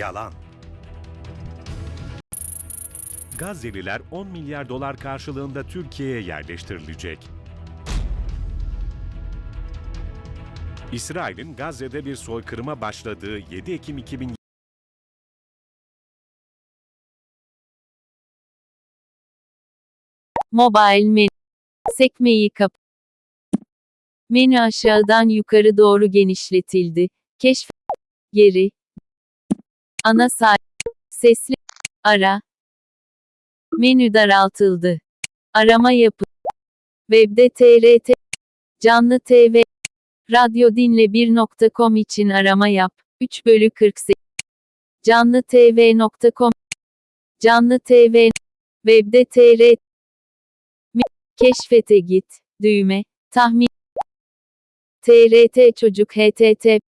Yalan. Gazze'liler 10 milyar dolar karşılığında Türkiye'ye yerleştirilecek. İsrail'in Gazze'de bir soykırıma başladığı 7 Ekim 2000 Mobile menü. Sekmeyi kap. Menü aşağıdan yukarı doğru genişletildi. Keşf. Geri. Ana say. Sesli. Ara. Menü daraltıldı. Arama yapı. Webde TRT. Canlı TV. Radyo dinle 1.com için arama yap. 3 bölü 48. Canlı TV.com. Canlı TV. Webde TRT. Keşfete git. Düğme. Tahmin. TRT Çocuk HTT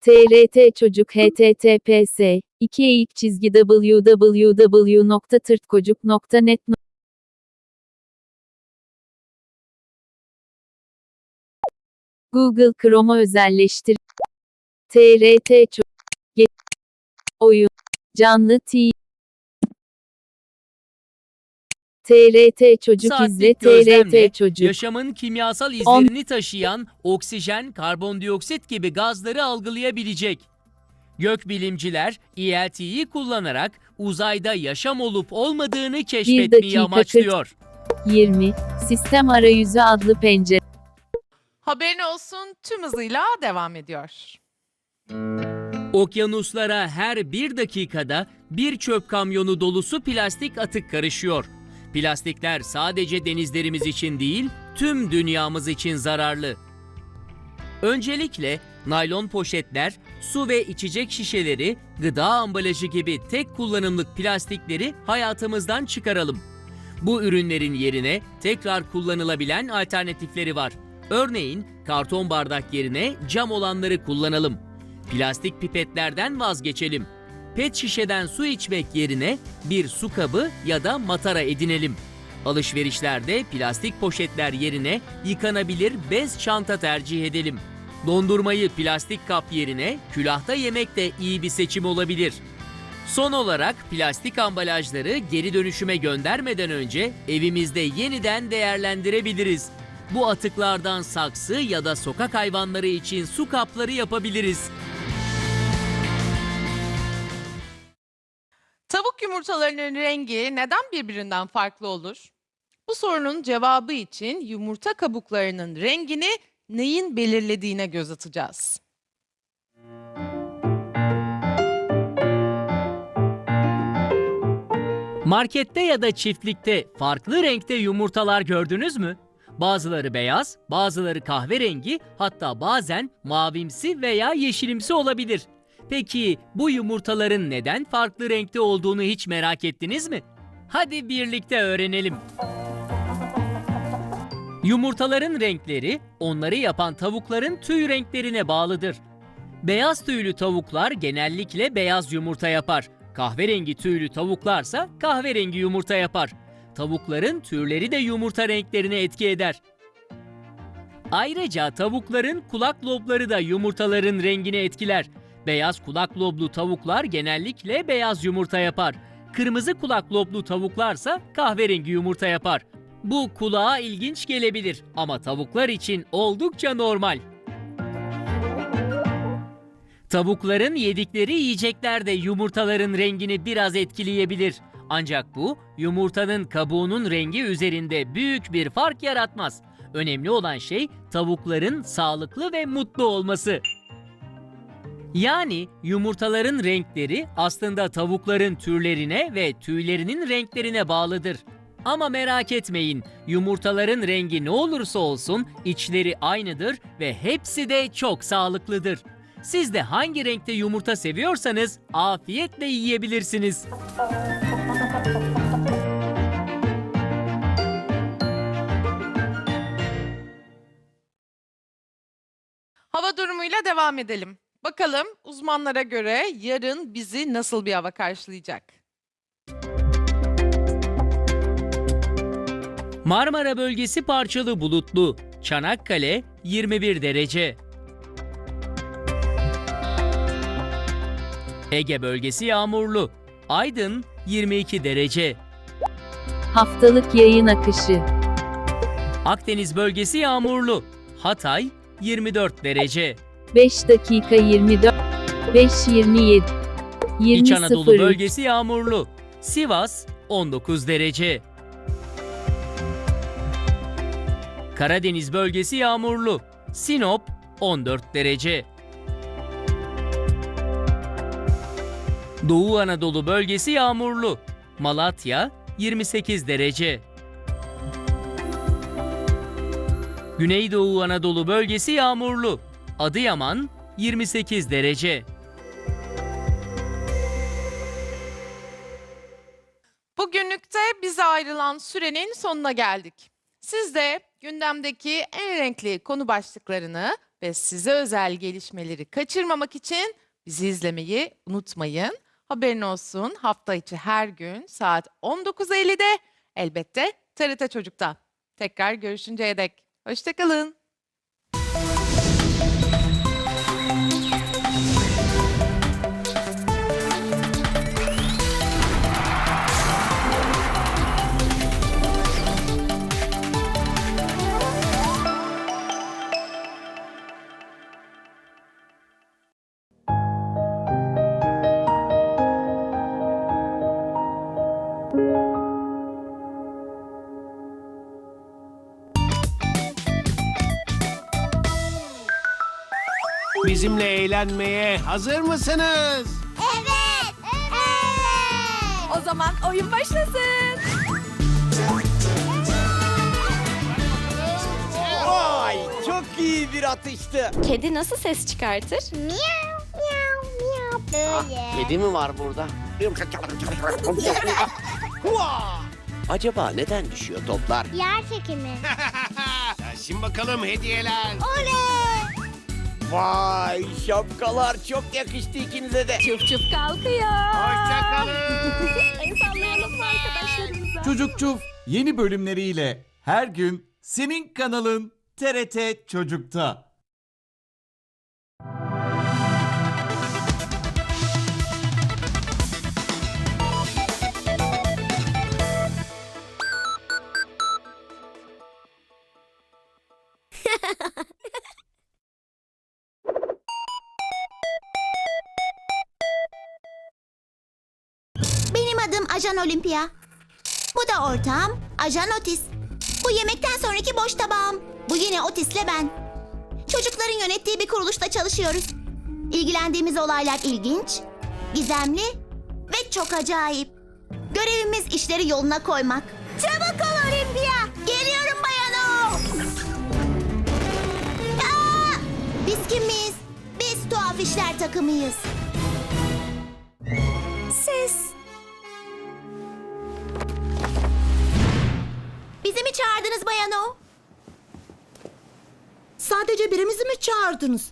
TRT Çocuk HTTPS 2 eğik çizgi www.tırtkocuk.net Google Chrome'u özelleştir. TRT Çocuk Oyun Canlı T TRT Çocuk izle Saatlik gözlemle, TRT Çocuk yaşamın kimyasal izlerini taşıyan oksijen, karbondioksit gibi gazları algılayabilecek. Gökbilimciler ELT'yi kullanarak uzayda yaşam olup olmadığını keşfetmeyi dakika amaçlıyor. 20 Sistem Arayüzü adlı pencere Haberin olsun tüm hızıyla devam ediyor. Okyanuslara her bir dakikada bir çöp kamyonu dolusu plastik atık karışıyor. Plastikler sadece denizlerimiz için değil, tüm dünyamız için zararlı. Öncelikle naylon poşetler, su ve içecek şişeleri, gıda ambalajı gibi tek kullanımlık plastikleri hayatımızdan çıkaralım. Bu ürünlerin yerine tekrar kullanılabilen alternatifleri var. Örneğin karton bardak yerine cam olanları kullanalım. Plastik pipetlerden vazgeçelim. Pet şişeden su içmek yerine bir su kabı ya da matara edinelim. Alışverişlerde plastik poşetler yerine yıkanabilir bez çanta tercih edelim. Dondurmayı plastik kap yerine külahta yemek de iyi bir seçim olabilir. Son olarak plastik ambalajları geri dönüşüme göndermeden önce evimizde yeniden değerlendirebiliriz. Bu atıklardan saksı ya da sokak hayvanları için su kapları yapabiliriz. Yumurtalarının rengi neden birbirinden farklı olur? Bu sorunun cevabı için yumurta kabuklarının rengini neyin belirlediğine göz atacağız. Markette ya da çiftlikte farklı renkte yumurtalar gördünüz mü? Bazıları beyaz, bazıları kahverengi, hatta bazen mavimsi veya yeşilimsi olabilir. Peki bu yumurtaların neden farklı renkte olduğunu hiç merak ettiniz mi? Hadi birlikte öğrenelim. Yumurtaların renkleri onları yapan tavukların tüy renklerine bağlıdır. Beyaz tüylü tavuklar genellikle beyaz yumurta yapar. Kahverengi tüylü tavuklarsa kahverengi yumurta yapar. Tavukların türleri de yumurta renklerine etki eder. Ayrıca tavukların kulak lobları da yumurtaların rengini etkiler. Beyaz kulak loblu tavuklar genellikle beyaz yumurta yapar. Kırmızı kulak loblu tavuklarsa kahverengi yumurta yapar. Bu kulağa ilginç gelebilir ama tavuklar için oldukça normal. Tavukların yedikleri yiyecekler de yumurtaların rengini biraz etkileyebilir. Ancak bu yumurtanın kabuğunun rengi üzerinde büyük bir fark yaratmaz. Önemli olan şey tavukların sağlıklı ve mutlu olması. Yani yumurtaların renkleri aslında tavukların türlerine ve tüylerinin renklerine bağlıdır. Ama merak etmeyin, yumurtaların rengi ne olursa olsun içleri aynıdır ve hepsi de çok sağlıklıdır. Siz de hangi renkte yumurta seviyorsanız afiyetle yiyebilirsiniz. Hava durumuyla devam edelim. Bakalım uzmanlara göre yarın bizi nasıl bir hava karşılayacak? Marmara bölgesi parçalı bulutlu. Çanakkale 21 derece. Ege bölgesi yağmurlu. Aydın 22 derece. Haftalık yayın akışı. Akdeniz bölgesi yağmurlu. Hatay 24 derece. 5 dakika 24. 5 27. 20 İç Anadolu 03. bölgesi yağmurlu. Sivas 19 derece. Karadeniz bölgesi yağmurlu. Sinop 14 derece. Doğu Anadolu bölgesi yağmurlu. Malatya 28 derece. Güneydoğu Anadolu bölgesi yağmurlu. Adıyaman 28 derece. Bugünlükte bize ayrılan sürenin sonuna geldik. Siz de gündemdeki en renkli konu başlıklarını ve size özel gelişmeleri kaçırmamak için bizi izlemeyi unutmayın. Haberin olsun hafta içi her gün saat 19.50'de elbette TRT Çocuk'ta. Tekrar görüşünceye dek. Hoşçakalın. Bizimle eğlenmeye hazır mısınız? Evet. Evet. O zaman oyun başlasın. Vay çok iyi bir atıştı. Kedi nasıl ses çıkartır? Miyav miyav miyav böyle. Kedi mi var burada? Acaba neden düşüyor toplar? Yer çekimi. Şimdi bakalım hediyeler. Oley. Vay şapkalar çok yakıştı ikinize de. Çuf çuf kalkıyor. Hoşçakalın. El sallayalım mı arkadaşlarımıza? Çocuk Çuf yeni bölümleriyle her gün senin kanalın TRT Çocuk'ta. Ajan Olimpia. Bu da ortağım Ajan Otis. Bu yemekten sonraki boş tabağım. Bu yine Otis'le ben. Çocukların yönettiği bir kuruluşta çalışıyoruz. İlgilendiğimiz olaylar ilginç, gizemli ve çok acayip. Görevimiz işleri yoluna koymak. Çabuk ol Olimpia. Geliyorum bayano. Biz kimiz? Biz tuhaf işler takımıyız. Birimizi mi çağırdınız?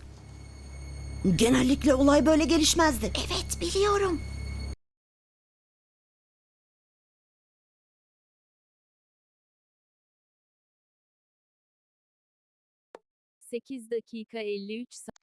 Genellikle olay böyle gelişmezdi. Evet biliyorum. Sekiz dakika 53 sa-